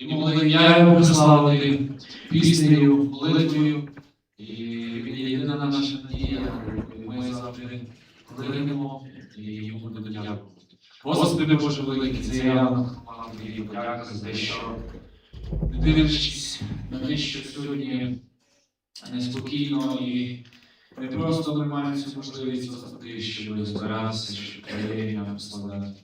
І ім'я його прославити піснею, молитвою. І він єдина наша надія, ми завжди кликнемо і йому будемо дякувати. Господи Боже великий, це я вам тобі подяка за те, що не дивлячись на те, що сьогодні неспокійно і не просто ми маємо цю можливість Господи, щоб збиратися, щоб твоє ім'я прославляти.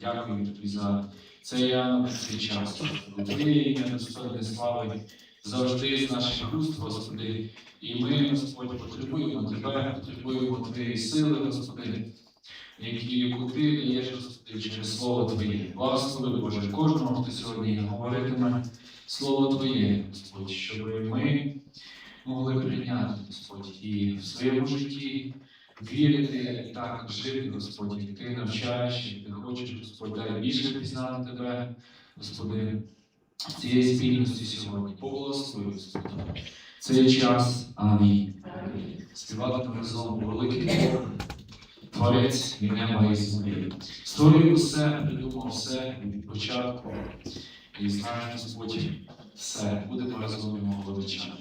Дякую тобі за цей я на цей час. Твоє ім'я достойне слави завжди з наших уст, Господи. І ми, Господь, потребуємо Тебе, потребуємо Твоєї сили, Господи, які, Ти даєш, Господи, через Слово Твоє. Благослови, Боже, кожного, хто сьогодні говоритиме Слово Твоє, Господь, щоб ми могли прийняти, Господь, і в своєму житті вірити так жити, Господь, Ти навчаєш, Ти хочеш, Господь, дай більше пізнати Тебе, Господи, цієї спільності сьогодні. Поблагослови, Господи. Цей час. Амінь. Співати разом великий Бог, Творець і неба і землі. Створив усе, придумав все від початку. І знає Господь все. Будемо разом його величати.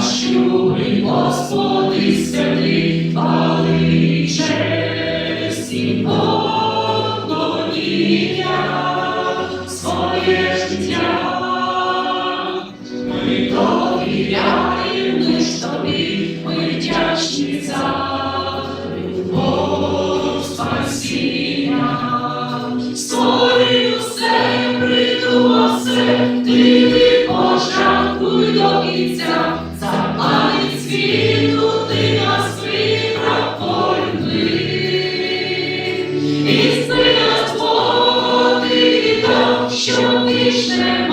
Наш любий Господи святий, хвали і честь і поклоніння, своє життя. Ми довіряємо лиш тобі, ми вдячні за любов, спасіння. Створив усе, придумав все, ти до кінця, щоб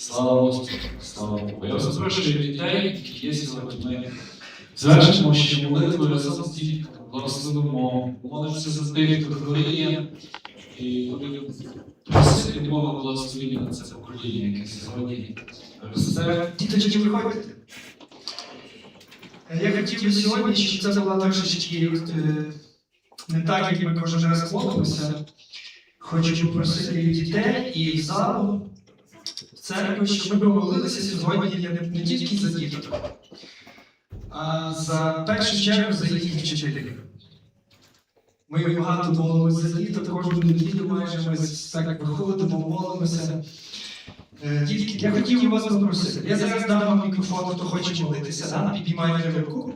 Слава Господу, слава Богу. Я вас запрошую дітей, які є сьогодні. Ми звершимо ще молитву разом з дітками, благословимо, молимося за тих, хто хворіє, і будемо просити Бога благословення на це покоління, яке сьогодні росте. Діточки, виходьте. Я хотів би сьогодні, щоб це була трошечки е, не так, як ми кожен раз молимося. Хочу попросити дітей і залу в церкву, щоб ми помолилися сьогодні не, не тільки за діток, а за першу чергу за їхніх вчителів. Ми багато молимося за діток, кожну неділю майже ми так виходимо, молимося. Е, Дітки, я хотів вас попросити. Я зараз дам вам мікрофон, хто хоче молитися, да? піднімайте руку.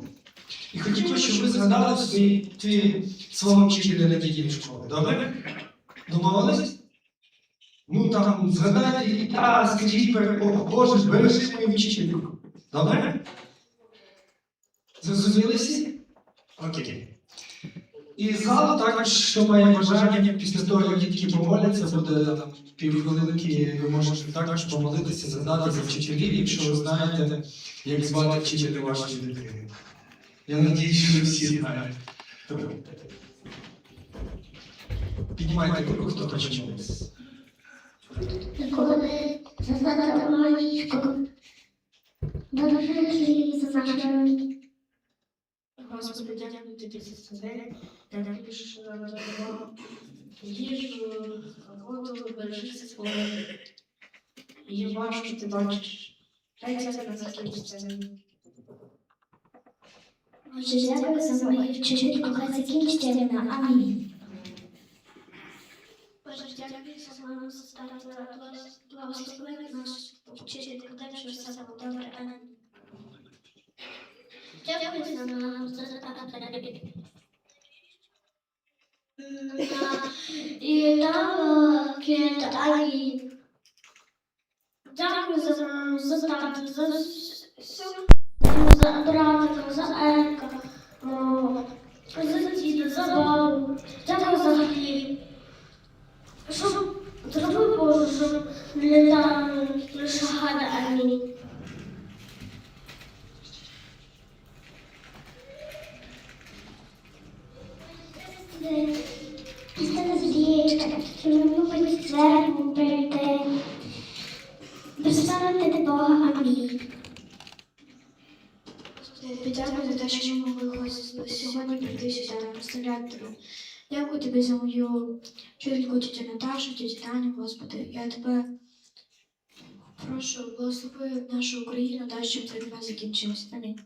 І хотів би, щоб ви згадали свої, твої, свого вчителя недільної школи. Добре? Домовились? Ну там згадайте та скажіть, Боже, збережи мою вчительку. Добре? Зрозуміли всі? Окей. І залу також, хто має бажання, після того, як дітки помоляться, буде там півхвилинки, ви можете також помолитися, згадати за вчителів, якщо ви знаєте, як звати вчителя вашої дитини. Я надіюсь, що ви всі. Добре. Піднімайте руку, хто хоче. Коли задати маличку, дорослі за нашими Господи, дякую тобі за себе, дякую, що нам дало їжу, воду, бережися своє. І важко ти бачиш. Дай це на закінчиться. Боже, дякую за мою вчительку, хай закінчиться війна. Амінь. Боже, дякую за маму, за стару, благослови наш вчительку, дай, що все було добре. Амінь. Дякую за маму, за стару, І там квіт Алі. Дякую за маму, за тату, за всю за братика, за Ерка, о, за діда, за бабу. Хліб. Боже, щоб не там лише гада амінь. Господи. Я тебе прошу, благослови нашу Україну, дай, щоб ця війна закінчилась. Амінь.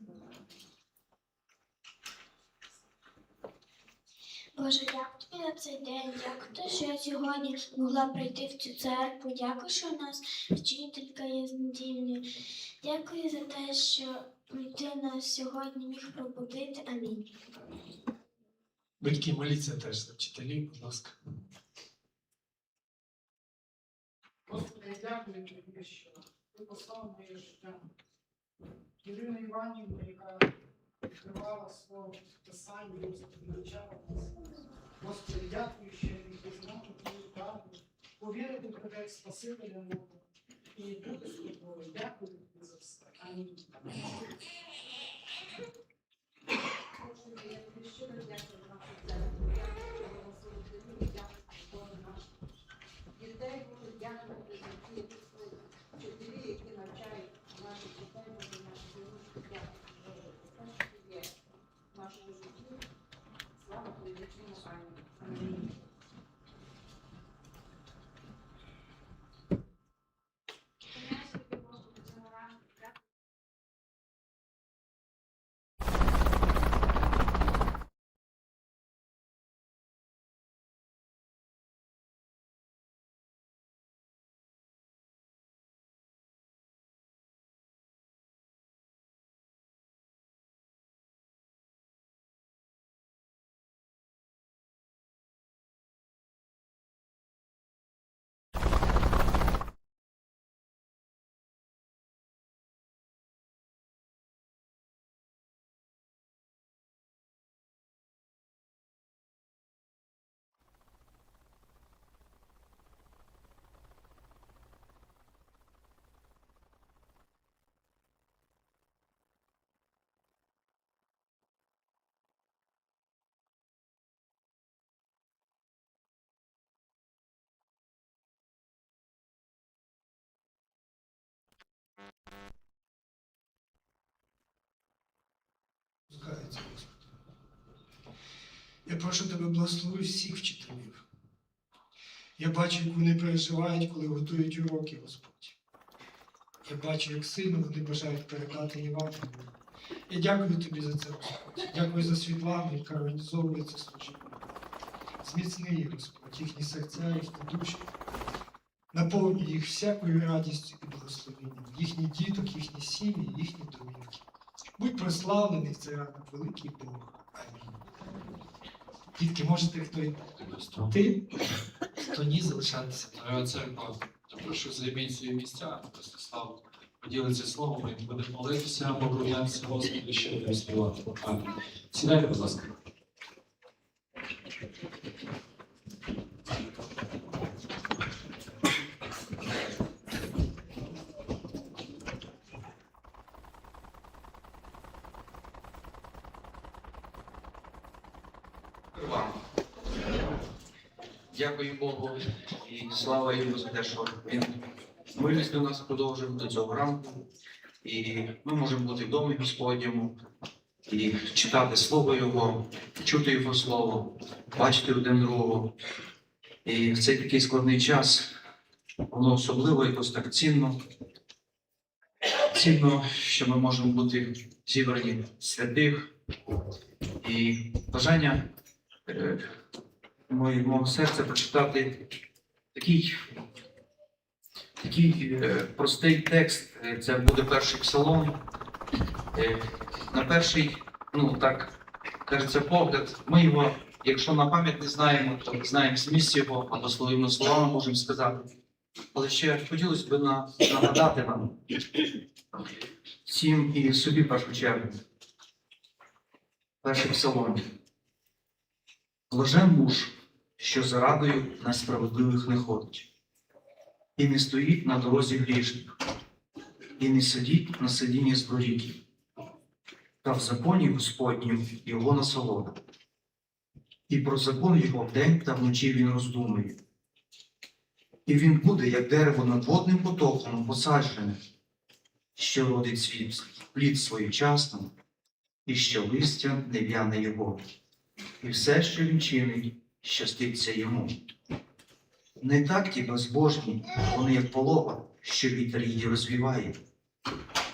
Боже, дякую тобі на цей день. Дякую, те, що я сьогодні могла прийти в цю церкву. Дякую, що в нас вчителька є з недільної. Дякую за те, що ти нас сьогодні міг пробудити. Амінь. Батьки, моліться теж за вчителів, будь ласка. Я дякую тобі, що ти послав моє життя. Ірина Іванівна, яка відкривала слово писання, навчала нас. Господи, дякую, що я міг пізнати твою правду, повірити в тебе Спасителя мого і бути з. Дякую тобі за все. Амінь. Дякую за нашу церкву. Дякую за благословення, дякую за Бога наших дітей. Боже, дякую тобі за ті вчителі, які навчають наших дітей, Боже, наших дітей. Дякую, Боже, за те, що ти є в нашому житті. Слава тобі, вічному Амінь. Пускається, Господи. Я прошу тебе благослови всіх вчителів. Я бачу, як вони переживають, коли готують уроки, Господь. Я бачу, як сильно вони бажають передати Євангелію. Я дякую тобі за це, Господь. Дякую за Світлану, яка організовує це служіння. Зміцни їх, Господь, їхні серця, їхні душі. Наповнюй їх всякою радістю і благословенням, їхні діток, їхні сім'ї, їхні домівки. Будь прославлений ранок, великий Бог. Амінь. Дітки, можете хто ти, хто ні залишатися. Дорога церква, прошу займіть свої місця, Ростислав поділиться словом, і буде молитися, поклонятися Господу, ще. Амінь. Сідайте, будь ласка. вам. Дякую Богу і слава йому за те, що він милість до нас продовжив до цього ранку. І ми можемо бути в домі Господньому і читати Слово Його, чути Його Слово, бачити один другого. І в цей такий складний час воно особливо якось так цінно. Цінно, що ми можемо бути зібрані святих і бажання моє- мого серця прочитати такий, такий е, простий текст. Е, Це буде перший псалом. Е, На перший, ну так, кажеться, погляд, ми його, якщо на пам'ять не знаємо, то знаємо зміст його, або своїми словами можемо сказати. Але ще хотілося б на- нагадати нам всім і собі першу чергу. Перший псалом. Блажен муж, що зарадою на справедливих не ходить, і не стоїть на дорозі грішних, і не сидіть на сидінні злоріків, та в законі Господнім його насолода. І про закон його вдень та вночі він роздумує. І він буде, як дерево над водним потоком посаджене, що родить світ, плід своєчасно, і що листя не в'яне його і все, що він чинить, щаститься йому. Не так ті безбожні, вони як полова, що вітер її розвіває.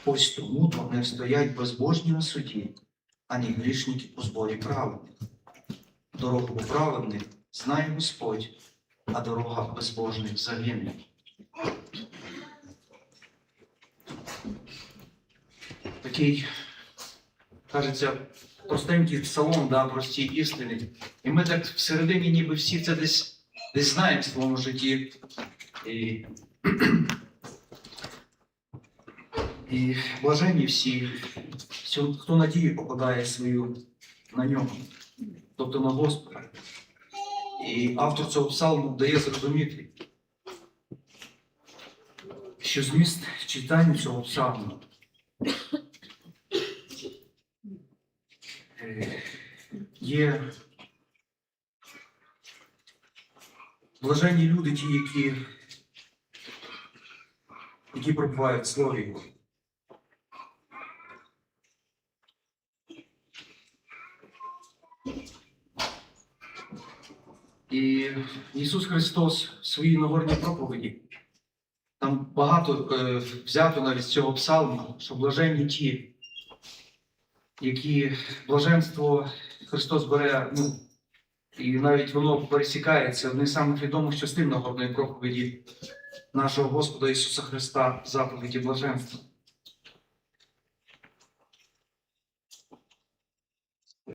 Ось тому то не стоять безбожні на суді, ані грішники у зборі праведних. Дорогу праведних знає Господь, а дорога безбожних загине. Такий, кажеться, простенький псалом, да, прості істини. І ми так всередині ніби всі це десь, десь знаємо в своєму житті. І, і блаженні всі, хто надію покладає свою на нього, тобто на Господа. І автор цього псалму дає зрозуміти, що зміст читання цього псалму е, є блаженні люди, ті, які, які пробувають в слові. І Ісус Христос в своїй Нагорній проповіді, там багато е, взято навіть з цього псалму, що блаженні ті, які блаженство Христос бере, ну, і навіть воно пересікається одне з самих відомих частин Нагорної проповіді нашого Господа Ісуса Христа, заповіді блаженства.